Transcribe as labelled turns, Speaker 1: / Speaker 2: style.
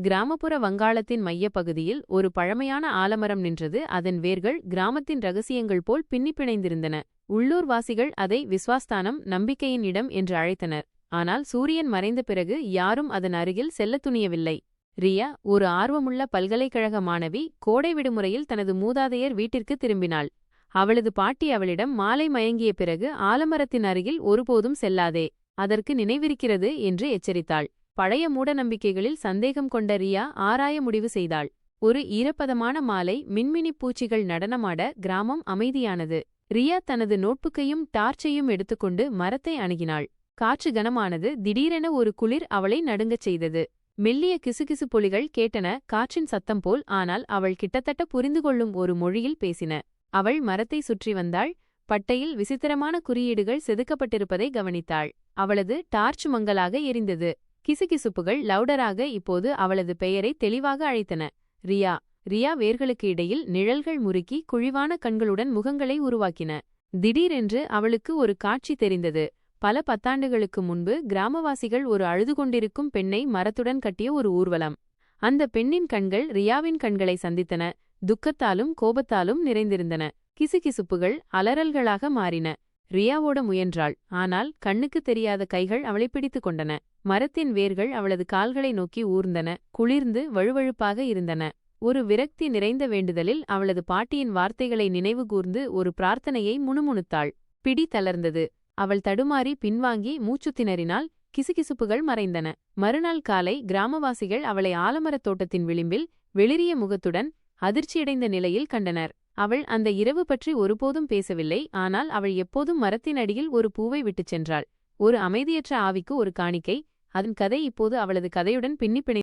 Speaker 1: கிராமப்புற வங்காளத்தின் மையப்பகுதியில் ஒரு பழமையான ஆலமரம் நின்றது. அதன் வேர்கள் கிராமத்தின் ரகசியங்கள் போல் பின்னி பிணைந்திருந்தன உள்ளூர்வாசிகள் அதை விஸ்வாஸ்தானம் நம்பிக்கையின் இடம் என்று அழைத்தனர். ஆனால் சூரியன் மறைந்த பிறகு யாரும் அதன் அருகில் செல்லத் துணியவில்லை. ரியா ஒரு ஆர்வமுள்ள பல்கலைக்கழக மாணவி கோடை விடுமுறையில் தனது மூதாதையர் வீட்டிற்கு திரும்பினாள். அவளது பாட்டி அவளிடம் மாலை மயங்கிய பிறகு ஆலமரத்தின் அருகில் ஒருபோதும் செல்லாதே அதற்கு நினைவிருக்கிறது என்று எச்சரித்தாள். பழைய மூடநம்பிக்கைகளில் சந்தேகம் கொண்ட ரியா ஆராய முடிவு செய்தாள். ஒரு ஈரப்பதமான மாலை மின்மினி பூச்சிகள் நடனமாட கிராமம் அமைதியானது. ரியா தனது நோட்புக்கையும் டார்ச்சையும் எடுத்துக்கொண்டு மரத்தை அணுகினாள். காற்று கனமானது திடீரென ஒரு குளிர் அவளை நடுங்கச் செய்தது. மெல்லிய கிசுகிசு பொலிகள் கேட்டன காற்றின் சத்தம் போல் ஆனால் அவள் கிட்டத்தட்ட புரிந்து கொள்ளும் ஒரு மொழியில் பேசின. அவள் மரத்தை சுற்றி வந்தாள். பட்டையில் விசித்திரமான குறியீடுகள் செதுக்கப்பட்டிருப்பதை கவனித்தாள். அவளது டார்ச் மங்கலாக எரிந்தது. கிசுகிசுப்புகள் லவுடராக இப்போது அவளது பெயரை தெளிவாக அழைத்தன. ரியா ரியா வேர்களுக்கு இடையில் நிழல்கள் முறுக்கி குழிவான கண்களுடன் முகங்களை உருவாக்கின. திடீரென்று அவளுக்கு ஒரு காட்சி தெரிந்தது. பல பத்தாண்டுகளுக்கு முன்பு கிராமவாசிகள் ஒரு அழுது கொண்டிருக்கும் பெண்ணை மரத்துடன் கட்டிய ஒரு ஊர்வலம். அந்த பெண்ணின் கண்கள் ரியாவின் கண்களை சந்தித்தன. துக்கத்தாலும் கோபத்தாலும் நிறைந்திருந்தன. கிசுகிசுப்புகள் அலறல்களாக மாறின. ரியாவோட முயன்றாள். ஆனால் கண்ணுக்கு தெரியாத கைகள் அவளை பிடித்து கொண்டன. மரத்தின் வேர்கள் அவளது கால்களை நோக்கி ஊர்ந்தன. குளிர்ந்து வழுவழுப்பாக இருந்தன. ஒரு விரக்தி நிறைந்த வேண்டுதலில் அவளது பாட்டியின் வார்த்தைகளை நினைவுகூர்ந்து ஒரு பிரார்த்தனையை முணுமுணுத்தாள். பிடி தளர்ந்தது. அவள் தடுமாறி பின்வாங்கி மூச்சு திணறினால் கிசுகிசுப்புகள் மறைந்தன. மறுநாள் காலை கிராமவாசிகள் அவளை ஆலமரத் தோட்டத்தின் விளிம்பில் வெளிரிய முகத்துடன் அதிர்ச்சியடைந்த நிலையில் கண்டனர். அவள் அந்த இரவு பற்றி ஒருபோதும் பேசவில்லை ஆனால் அவள் எப்போதும் மரத்தின் அடியில் ஒரு பூவை விட்டுச் சென்றாள். ஒரு அமைதியற்ற ஆவிக்கு ஒரு காணிக்கை அதன் கதை இப்போது அவளது கதையுடன் பின்னிப்பிணை